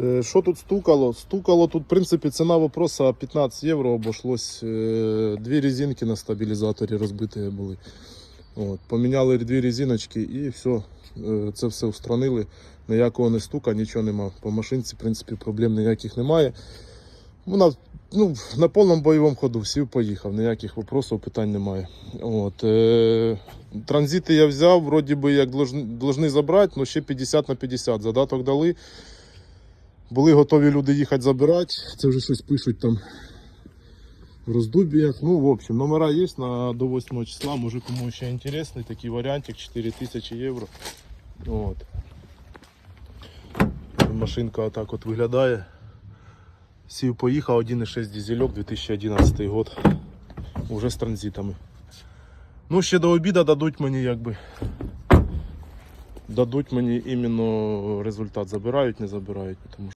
Е, Що тут стукало? Стукало тут, в принципі, ціна вопроса 15 євро обошлось. Е, Дві резинки на стабілізаторі розбиті були. От, поміняли дві резиночки і все. Е, Це все устранили. Ніякого не стука, нічого нема. По машинці, в принципі, проблем ніяких немає. Вона ну, на повному бойовому ходу сів, поїхав, ніяких вопросів, питань немає. От, е, транзити я взяв, вроді би як должны забрати, але ще 50 на 50. Задаток дали. Були готові люди їхати забирати. Це вже щось пишуть там в роздубіях. Ну, в общем, номера є на до 8 числа. Може кому ще інтересний такий варіантик 4000 євро. От. Машинка отак от виглядає. Сів поїхав 1,6 дизельок 2011 год. Уже з транзитами. Ну, ще до обіду дадуть мені якби. Дадуть мені іменно результат, забирають, не забирають. Тому